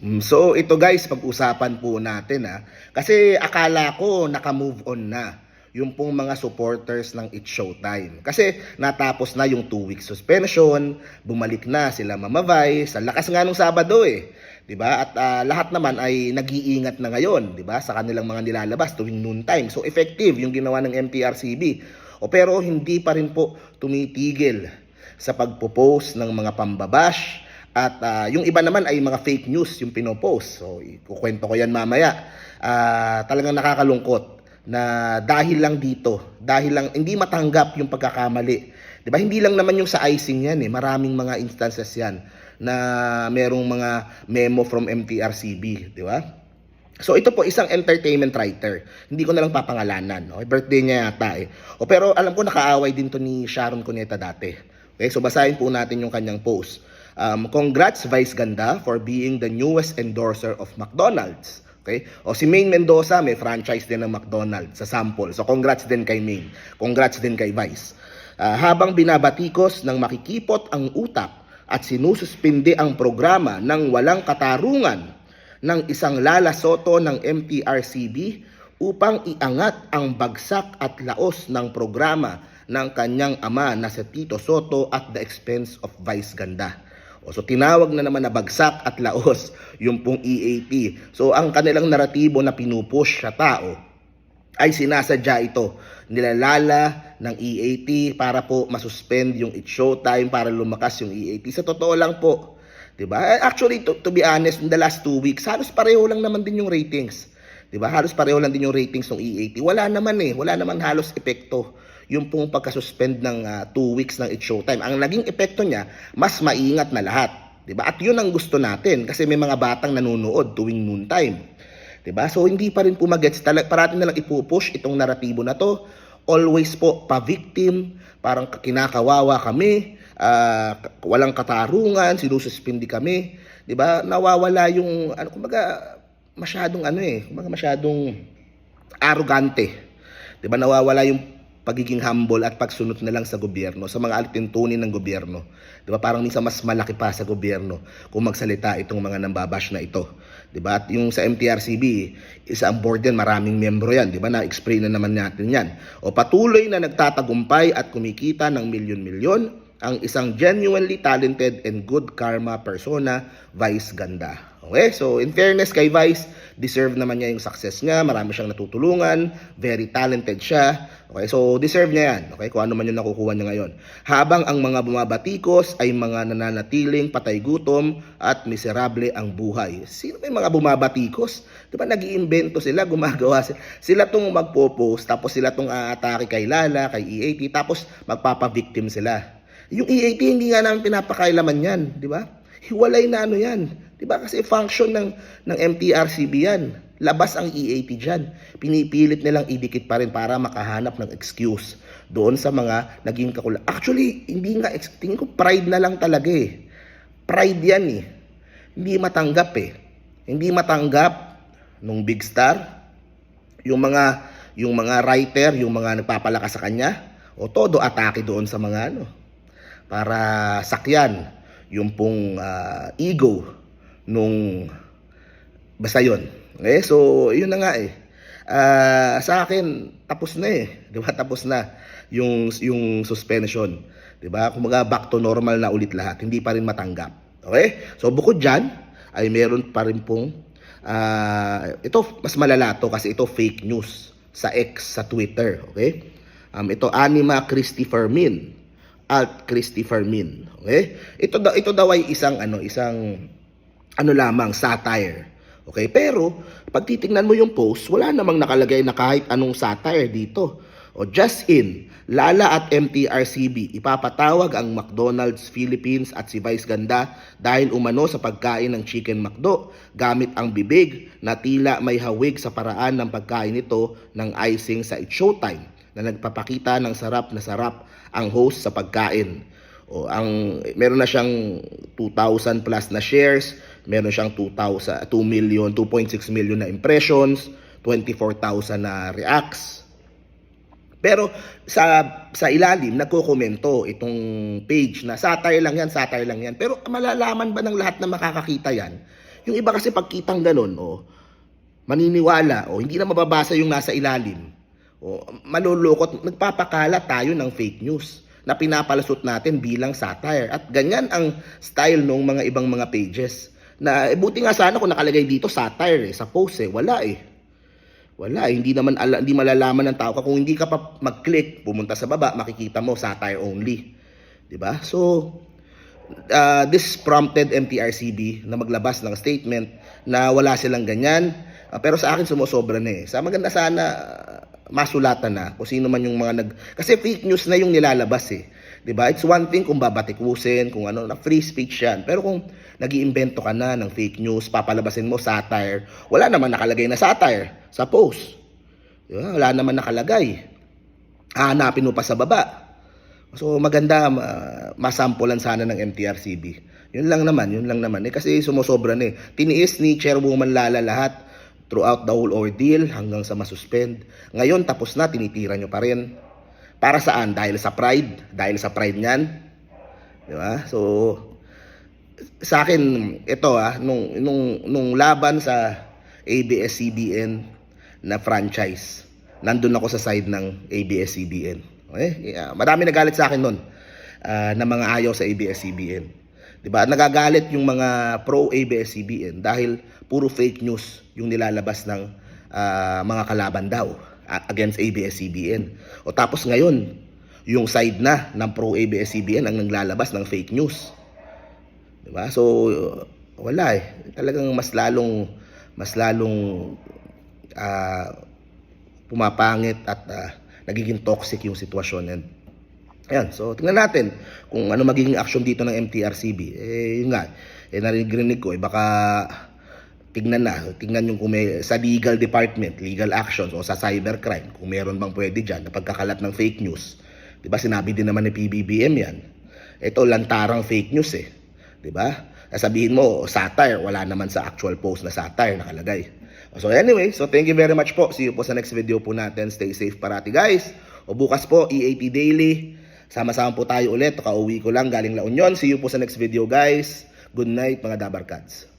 Mm, So ito guys, pag-usapan po natin ha. Kasi akala ko naka-move on na yung pong mga supporters ng It's Showtime. Kasi natapos na yung 2 week suspension, bumalik na sila Mama Vice, ang lakas nga nung Sabado eh. 'Di ba? At ah, lahat naman ay nag-iingat na ngayon, 'di ba? Sa kanilang mga nilalabas tuwing noon time. So effective yung ginawa ng MTRCB. O pero hindi pa rin po tumitigil sa pagpo-post ng mga pambabash at ah, yung iba naman ay mga fake news yung pinopost. So, ikukwento ko yan mamaya. Ah, talagang nakakalungkot na dahil lang dito, dahil lang hindi matanggap yung pagkakamali. 'Di ba? Hindi lang naman yung sa icing yan eh. Maraming mga instances yan na merong mga memo from MTRCB, 'di ba? So ito po isang entertainment writer. Hindi ko na lang papangalanan. Okay? Birthday niya yata eh. O pero alam ko nakaaway din to ni Sharon Cuneta dati. Okay, so basahin po natin yung kanyang post. Um, congrats Vice Ganda for being the newest endorser of McDonald's. Okay? O si Maine Mendoza may franchise din ng McDonald's sa sample. So congrats din kay Maine. Congrats din kay Vice. Ah, habang binabatikos ng makikipot ang utak at sinususpindi ang programa ng walang katarungan ng isang Lala Soto ng MTRCB upang iangat ang bagsak at laos ng programa ng kanyang ama na si Tito Soto at the expense of Vice Ganda. O so tinawag na naman na bagsak at laos yung pong EAP. So ang kanilang naratibo na pinupush sa tao ay sinasadya ito nilalala ng EAT para po masuspend yung It's Showtime para lumakas yung EAT. Sa totoo lang po, 'di ba? Actually to, to be honest, in the last two weeks, halos pareho lang naman din yung ratings. 'Di ba? Halos pareho lang din yung ratings ng EAT. Wala naman eh, wala naman halos epekto yung pong pagkasuspend ng ah, two weeks ng It's Showtime. Ang naging epekto niya, mas maingat na lahat. 'Di ba? At 'yun ang gusto natin kasi may mga batang nanonood tuwing noontime. 'Di ba? So hindi pa rin po magets talaga parati na lang ipupush itong naratibo na to. Always po pa-victim, parang kinakawawa kami, ah, walang katarungan, sinususpindi kami, 'di ba? Nawawala yung ano kumbaga masyadong ano eh, kumbaga masyadong arrogante. 'Di ba? Nawawala yung pagiging humble at pagsunod na lang sa gobyerno, sa mga alituntunin ng gobyerno. 'Di ba? Parang minsan mas malaki pa sa gobyerno kung magsalita itong mga nambabash na ito. 'Di ba? At yung sa MTRCB, isa ang board yan, maraming membro yan, 'di ba? Na-explain na naman natin 'yan. O patuloy na nagtatagumpay at kumikita ng milyon-milyon ang isang genuinely talented and good karma persona, Vice Ganda. Okay? So, in fairness kay Vice, deserve naman niya yung success niya. Marami siyang natutulungan. Very talented siya. Okay? So, deserve niya yan. Okay? Kung ano man yung nakukuha niya ngayon. Habang ang mga bumabatikos ay mga nananatiling patay gutom at miserable ang buhay. Sino may mga bumabatikos? Di ba nag-iimbento sila, gumagawa sila. Sila tong magpo-post, tapos sila tong aatake kay Lala, kay EAT, tapos magpapa-victim sila. Yung EAT hindi nga namin pinapakailaman yan, di ba? Hiwalay na ano yan. Di ba? Kasi function ng, ng MTRCB yan. Labas ang EAT dyan. Pinipilit nilang idikit pa rin para makahanap ng excuse doon sa mga naging kakula. Actually, hindi nga, tingin ko pride na lang talaga eh. Pride yan eh. Hindi matanggap eh. Hindi matanggap nung big star, yung mga yung mga writer, yung mga nagpapalakas sa kanya, o todo atake doon sa mga ano, para sakyan yung pong ah, ego nung basta yun. Okay? So, yun na nga eh. Ah, sa akin, tapos na eh. Di ba? Tapos na yung, yung suspension. Di ba? Kumaga back to normal na ulit lahat. Hindi pa rin matanggap. Okay? So, bukod dyan, ay meron pa rin pong ah, ito, mas malala to kasi ito fake news sa X, sa Twitter. Okay? Um, ito, Anima Christy Fermin alt Christy Fermin. Okay? Ito daw ito daw ay isang ano, isang ano lamang satire. Okay? Pero pag titingnan mo yung post, wala namang nakalagay na kahit anong satire dito. O just in, Lala at MTRCB ipapatawag ang McDonald's Philippines at si Vice Ganda dahil umano sa pagkain ng Chicken McDo gamit ang bibig na tila may hawig sa paraan ng pagkain nito ng icing sa It's Showtime na nagpapakita ng sarap na sarap ang host sa pagkain. O ang meron na siyang 2,000 plus na shares, meron siyang 2,000 2 million, 2.6 million na impressions, 24,000 na reacts. Pero sa sa ilalim nagko-komento itong page na satire lang yan, satire lang yan. Pero malalaman ba ng lahat na makakakita yan? Yung iba kasi pagkitang ganun, oh, maniniwala, o hindi na mababasa yung nasa ilalim. O, malulukot, nagpapakalat tayo ng fake news na pinapalasot natin bilang satire. At ganyan ang style ng mga ibang mga pages. Na, eh, buti nga sana kung nakalagay dito satire eh, sa post eh. Wala eh. Wala eh. Hindi naman ala, hindi malalaman ng tao ka kung hindi ka pa mag-click, pumunta sa baba, makikita mo satire only. 'Di ba? So, uh, this prompted MTRCB na maglabas ng statement na wala silang ganyan. Uh, pero sa akin sumusobra na eh. Sa maganda sana masulatan na kung sino man yung mga nag... Kasi fake news na yung nilalabas eh. 'Di ba? It's one thing kung babatikusin, kung ano, na free speech yan. Pero kung nag-iimbento ka na ng fake news, papalabasin mo satire, wala naman nakalagay na satire sa post. 'Di ba? Wala naman nakalagay. Hahanapin mo pa sa baba. So maganda ma- masampulan sana ng MTRCB. Yun lang naman, yun lang naman. Eh, kasi sumusobra na eh. Tiniis ni Chairwoman Lala lahat throughout the whole ordeal hanggang sa masuspend. Ngayon tapos na, tinitira nyo pa rin. Para saan? Dahil sa pride? Dahil sa pride niyan? Di ba? So, sa akin, ito ah, nung, nung, nung laban sa ABS-CBN na franchise, nandun ako sa side ng ABS-CBN. Okay? Yeah, marami nagalit sa akin nun ah, na mga ayaw sa ABS-CBN. 'Di ba? Nagagalit yung mga pro ABS-CBN dahil puro fake news yung nilalabas ng ah, mga kalaban daw against ABS-CBN. O tapos ngayon, yung side na ng pro ABS-CBN ang naglalabas ng fake news. 'Di ba? So wala eh. Talagang mas lalong mas lalong ah, pumapangit at ah, nagiging toxic yung sitwasyon. And Ayan, so tingnan natin kung ano magiging action dito ng MTRCB. Eh, yun nga, eh, narinig ko, eh, baka tingnan na, tingnan yung kung may, sa legal department, legal actions o sa cybercrime, kung meron bang pwede dyan na pagkakalat ng fake news. ba Sinabi din naman ni PBBM yan. Ito, lantarang fake news eh. ba Sasabihin mo, satire, wala naman sa actual post na satire nakalagay. So anyway, so thank you very much po. See you po sa next video po natin. Stay safe parati guys. O bukas po, EAT Daily. Sama-sama po tayo ulit. Kauwi ko lang galing La Union. See you po sa next video guys. Good night mga Dabarkads.